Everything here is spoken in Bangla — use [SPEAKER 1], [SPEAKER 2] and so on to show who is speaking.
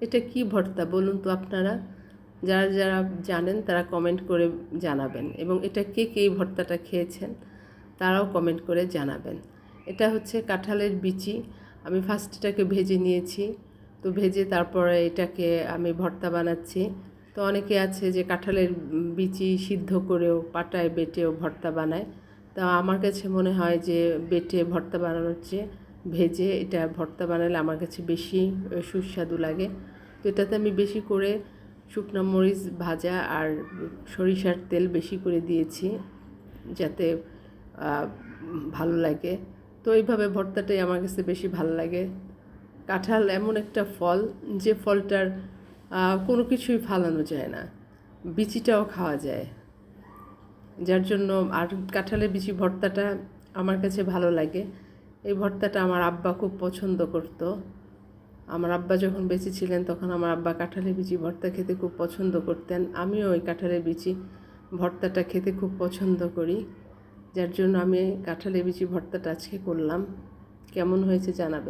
[SPEAKER 1] এটা কি ভর্তা? বলুন তো আপনারা। যারা যারা জানেন তারা কমেন্ট করে জানাবেন। এবং এটা কে কে এই ভর্তাটা খেয়েছেন তারাও কমেন্ট করে জানাবেন। এটা হচ্ছে কাঁঠালের বিচি। আমি ফার্স্ট এটাকে ভেজে নিয়েছি। তো ভেজে তারপরে এটাকে আমি ভর্তা বানাচ্ছি। তো অনেকে আছে যে কাঁঠালের বিচি সিদ্ধ করেও পাটায় বেটেও ভর্তা বানায়। তা আমার কাছে মনে হয় যে বেটে ভর্তা বানানোর চেয়ে ভেজে এটা ভর্তা বানালে আমার কাছে বেশি সুস্বাদু লাগে। তো এটাতে আমি বেশি করে শুকনো মরিচ ভাজা আর সরিষার তেল বেশি করে দিয়েছি যাতে ভালো লাগে। তো এইভাবে ভর্তাটাই আমার কাছে বেশি ভালো লাগে। কাঁঠাল এমন একটা ফল যে ফলটার কোনো কিছুই ফালানো যায় না। বিচিটাও খাওয়া যায়। যার জন্য আর কাঁঠালের বিচি ভর্তাটা আমার কাছে ভালো লাগে। এই ভর্তাটা আমার আব্বা খুব পছন্দ করতো। আমার আব্বা যখন বেঁচে ছিলেন, তখন আমার আব্বা কাঁঠালের বিচি ভর্তা খেতে খুব পছন্দ করতেন। আমিও ওই কাঁঠালের বিচি ভর্তাটা খেতে খুব পছন্দ করি। যার জন্য আমি কাঁঠালের বিচি ভর্তাটা আজকে করলাম। কেমন হয়েছে জানাবেন।